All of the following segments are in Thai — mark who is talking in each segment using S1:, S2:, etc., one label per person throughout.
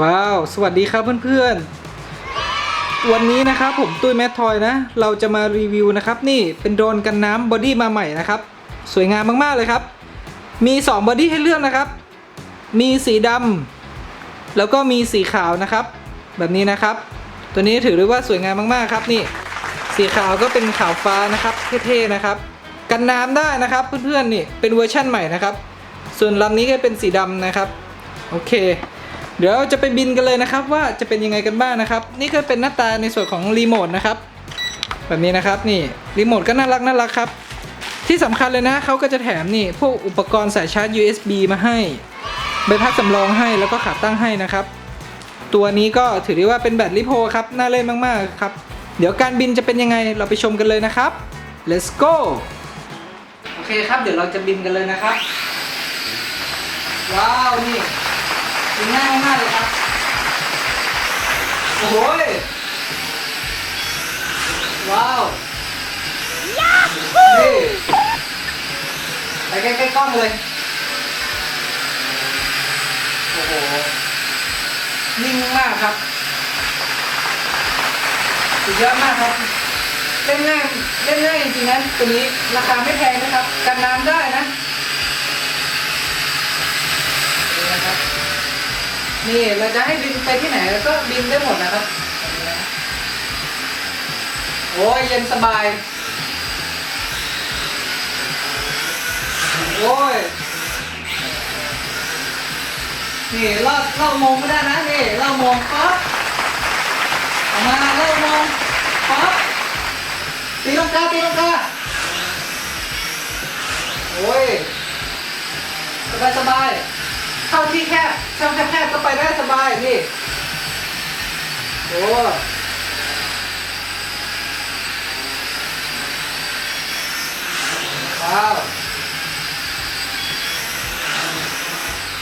S1: ว้าว สวัสดีครับเพื่อนๆ วันนี้นะครับผมตุ้ยแมททอยนะ เราจะมารีวิวนะครับนี่เป็นโดรนกันน้ำบอดี้มาใหม่นะครับ สวยงามมากๆเลยครับ มี 2 บอดี้ให้เลือกนะครับ มีสีดำแล้วก็มีสีขาวนะครับ แบบนี้นะครับ ตัวนี้ถือได้ว่าสวยงามมากๆครับนี่ สีขาวก็เป็นขาวฟ้านะครับเท่ๆนะครับ กันน้ำได้นะครับเพื่อนๆนี่เป็นเวอร์ชั่นใหม่นะครับ ส่วนลำนี้ก็เป็นสีดำนะครับ โอเค เดี๋ยวจะไปบินกันเลยนะครับ ว่าจะเป็นยังไงกันบ้างนะครับ นี่ก็เป็นหน้าตาในส่วนของรีโมทนะครับแบบนี้นะครับนี่รีโมทก็น่ารักน่ารักครับ ที่สำคัญเลยนะเขาก็จะแถมนี่พวกอุปกรณ์สายชาร์จ USB มาให้ใบพัดสำรองให้แล้วก็ขาตั้งให้นะครับ ตัวนี้ก็ถือได้ว่าเป็นแบตลิโพครับน่าเล่นมากๆครับเดี๋ยวการบินจะเป็นยังไงเราไปชมกันเลยนะครับ let's go โอเคครับเดี๋ยวเราจะบินกันเลยนะครับ ว้าวนี่ ง่ายมากๆเลยครับ โอ้โหยว้าวนี่ไปใกล้ๆกล้องเลย โอ้โห นิ่งมากครับ สุดยอดมากครับ เล่นง่าย เล่นง่ายจริงๆนะตัวนี้ราคาไม่แพงนะครับ กันน้ำได้นะ นี่นะครับ นี่เราจะให้บินไปที่ไหนก็บินได้หมดนะครับ โอ้ยเย็นสบาย โอ้ย นี่เล่าเล่ามองไม่ได้นะนี่เล่ามองปั๊บออกมาเล่ามองปั๊บตีลังกาตีลังกาโอ้ยสบายสบาย เข้าที่แคบช่องแคบๆก็ไปได้สบายนี่โอ้ว้าว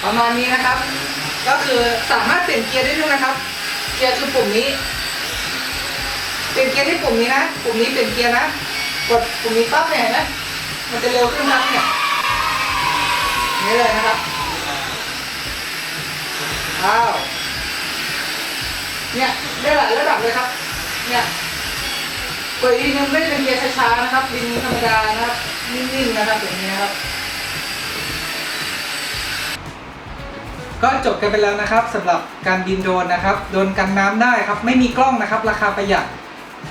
S1: ประมาณนี้นะครับ ก็คือสามารถเปลี่ยนเกียร์ได้ด้วยนะครับ เกียร์คือปุ่มนี้ เปลี่ยนเกียร์ที่ปุ่มนี้นะ ปุ่มนี้เปลี่ยนเกียร์นะ กดปุ่มนี้ปั๊บเนี่ยนไหมมันจะเร็วขึ้นครับเนี่ย้าว เนี่ยได้หลายระดับเลยครับ เนี่ยกดอีกทีนึงไม่ได้เป็นเกียร์ช้าๆนะครับบินธรรมดานะครับ นิ่งๆนะครับอย่างนี้นะครับ ก็จบกันไปแล้วนะครับสำหรับการบินโดรนนะครับ โดนกันน้ำได้ครับ ไม่มีกล้องนะครับ ราคาประหยัด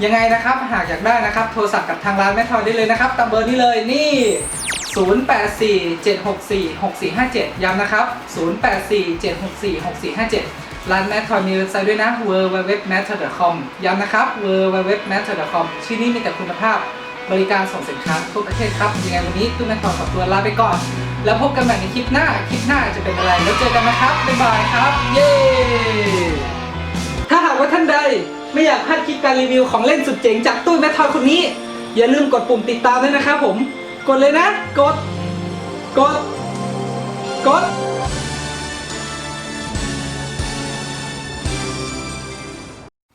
S1: ยังไงนะครับ หากอยากได้นะครับ โทรศัพท์กับทางร้านแม่ทอยได้เลยนะครับตามเบอร์นี้เลยนี่ 0847646457 ย้ำนะครับ 0847646457 ร้านแมททอยมีเว็บไซต์ด้วยนะ www.matter.com ย้ำนะครับ www.matter.com ที่นี่มีแต่คุณภาพบริการส่งสินค้าทั่วประเทศครับยังไงวันนี้ตุ้มแมททอยขอตัวลาไปก่อน แล้วพบกันใหม่ในคลิปหน้า คลิปหน้าจะเป็นอะไร แล้วเจอกันนะครับ บ๊ายบายครับ เย้ ถ้าหากว่าท่านใดไม่อยากพลาดคลิปการรีวิวของเล่นสุดเจ๋งจากตู้แมททอยคนนี้ อย่าลืมกดปุ่มติดตามด้วยนะครับผม กดเลยนะ กด กด กด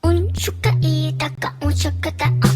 S2: 운축가 이다가 운축가다